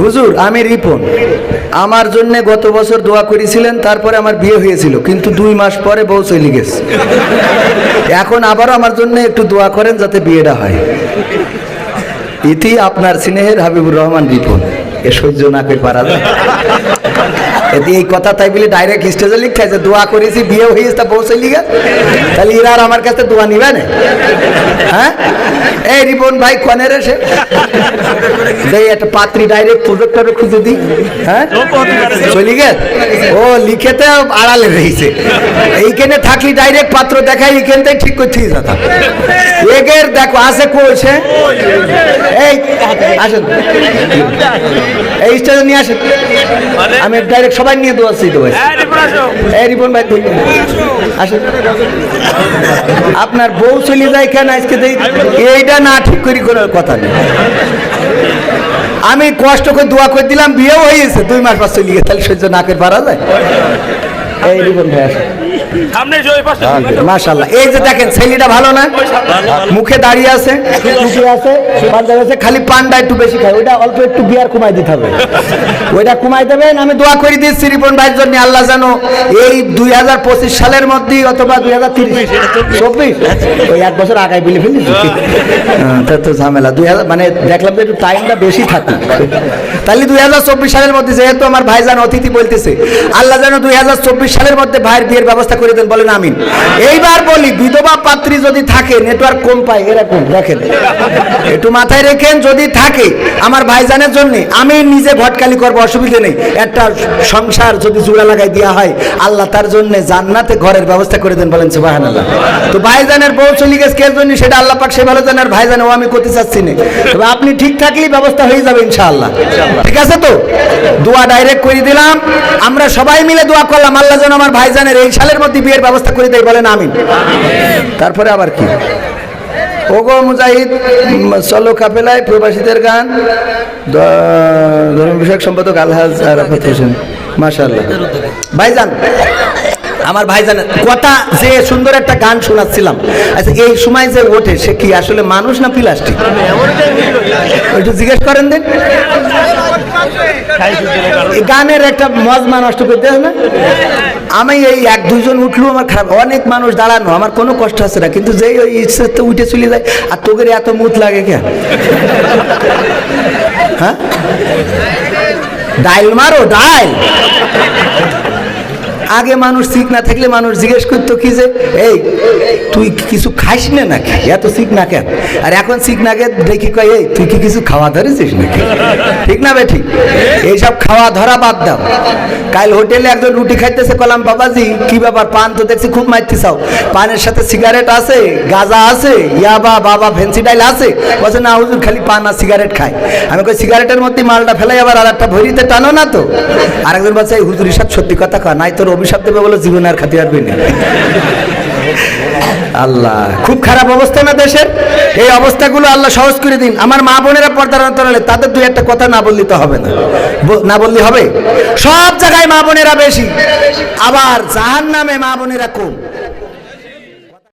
হুজুর, আমি রিপন। আমার জন্য গত বছর দোয়া করেছিলেন, তারপরে আমার বিয়ে হয়েছিল, কিন্তু দুই মাস পরে বউ চলে গেছে। এখন আবারও আমার জন্য একটু দোয়া করেন যাতে বিয়েটা হয়। ইতি আপনার স্নেহের হাবিবুর রহমান রিপন। এ সহ্য না করে পারা যায়। এতে এই কথা তাই বলে ডাইরেক্ট স্টেজে লিখা যে দোয়া করেছি, বিয়ে হয়েছে, তা বউ চলে তাহলে এরা আর আমার কাছে দোয়া নিবে না? হ্যাঁ? এই রিপন ভাই কনের এসে দেই একটা পাত্রী ডাইরেক্ট প্রজেক্টরে খুঁজে দিই। হ্যাঁ? চলে গেছে? ও লিখেতে আড়ালে রয়েছে। এইখানে থাকলি ডাইরেক্ট পাত্র দেখাই, এইখান ঠিক করতে যেতাম এগের দেখো, আছে কোছে এই, আসেন। এই স্টেজে নিয়ে আসেন। আমি ডাইরেক্ট সবাই নিয়ে দোয়া তো ভাই এই রিপন ভাই আসেন আপনার বউ চলে যায় কেন আজকে এইটা না ঠিক করি করার কথা নেই আমি কষ্ট করে দোয়া করে দিলাম বিয়েও হয়েছে দুই মাস পর চলে গেছে তাহলে সহ্য না করে পারা যায়। এই রিপন ভাই আসেন মাশাল্লাহ এই যে দেখেন ছেলেটা ভালো না? মুখে দাঁড়িয়ে আছে টুপি আছে পাঞ্জাবি আছে খালি পানটা একটু বেশি খায়। ওইটা অল্প একটু বিয়ার কমাই দিতে হবে। ওইটা কমাই দেবেন আমি দোয়া করে দিচ্ছি রিপন ভাইয়ের জন্য আল্লাহ জানো এই দুই হাজার পঁচিশ সালের মধ্যেই অথবা দুই হাজার তিরিশ চব্বিশ ওই এক বছর আগায় বলে ফেলি। তো ঝামেলা। দুই হাজার মানে দেখলাম যে একটু টাইমটা বেশি থাকে। তাহলে দুই হাজার চব্বিশ সালের মধ্যে যেহেতু আমার ভাইজান অতিথি বলতেছে, আল্লাহ যেন দুই হাজার চব্বিশ সালের মধ্যে ভাইয়ের বিয়ের ব্যবস্থা করে দেন, বলেন আমিন। এইবার বলি, বিধবা পাত্রী যদি থাকে নেটওয়ার্ক কম পায়, এরকম, দেখেন। একটু মাথায় রেখেন, যদি থাকে, আমার ভাইজানের জন্য, আমি নিজে ভটকালি করব, অসুবিধা নেই। একটা সংসার যদি জোড়া লাগাই দেওয়া হয়, আল্লাহ তার জন্য জান্নাতে ঘরের ব্যবস্থা করে দেন, বলেন সুবাহান আল্লাহ তো ভাইজানের বউ চলে গেছে, কে জন্য সেটা আল্লাহ পাক সে ভালো জানার ভাইজান ও আমি করতে চাচ্ছি না। তবে আপনি ঠিক থাকলেই ব্যবস্থা হয়ে যাবে, ইনশাআল্লাহ। ঠিক আছে তো? দোয়া ডাইরেক্ট করে দিলাম। আমরা সবাই মিলে দোয়া করলাম। আল্লাহ যেন আমার ভাইজানের এই সালের মধ্যে বিয়ের ব্যবস্থা করে দেয় বলেন, আমিন। তারপরে আবার কি? ওগো মুজাহিদ চলো কাফেলায়, প্রবাসীদের গান। ধর্ম বিষয়ক সম্পাদক আলহাজ আরাফাত হোসেন, মাশাআল্লাহ। ভাইজান, আমার ভাইজান কথা যে সুন্দর একটা গান শোনাচ্ছিলাম। আচ্ছা এই সময় যে ওঠে, সে কি আসলে মানুষ না প্লাস্টিক? একটু জিজ্ঞেস করেন দেন। গানের একটা মজমা নষ্ট করতে না? আমি এই এক দুজন উঠল, আমার খারাপ। অনেক মানুষ দাঁড়ানো, আমার কোনো কষ্ট আছে না, কিন্তু যেই ওই ইচ্ছে তো উঠে চলে যায়, আর তোদের এত মুখ লাগে কেন? হ্যাঁ? ডাইল মারো, ডাইল। আগে মানুষ ঠিক না থাকলে মানুষ জিজ্ঞেস করতো কি যে, এই, তুই কিছু খাইস না নাকি? এত শিখ না কেন? আর এখন শিখ না কেন দেখি কয়, এই, তুই কি কিছু খাওয়া ধরেছিস নাকি? ঠিক না বে ঠিক এইসব খাওয়া ধরা বাদ দাও। কাল হোটেলে একজন রুটি খাইতেছে, কলাম, বাবাজি, কি ব্যাপার? পান তো দেখছি খুব মারতে চাও পানের সাথে সিগারেট আছে, গাঁজা আছে ইয়াবা বাবা, ফেন্সি ডাইল আছে। বলছে, না, হুজুর, খালি পান আর সিগারেট খায় আমি কই, সিগারেটের মধ্যে মালটা ফেলাই আবার আর একটা ভরিতে টানো না তো? আরেকজন বলছে, এই, হুজুর সব সত্যি কথা কয়, নাই তোর অভিশাপ দেবে বলে জীবন আর খাতে পারবি না আল্লাহ, খুব খারাপ অবস্থা না দেশের? এই অবস্থাগুলো আল্লাহ সহজ করে দিন। আমার মা বোনেরা পর্দার অন্তরালে, তাদের দুই একটা কথা না বললে তো হবে না। না বললি হবে? সব জায়গায় মা বোনেরা বেশি। আবার জাহান নামে মা বোনেরা কম।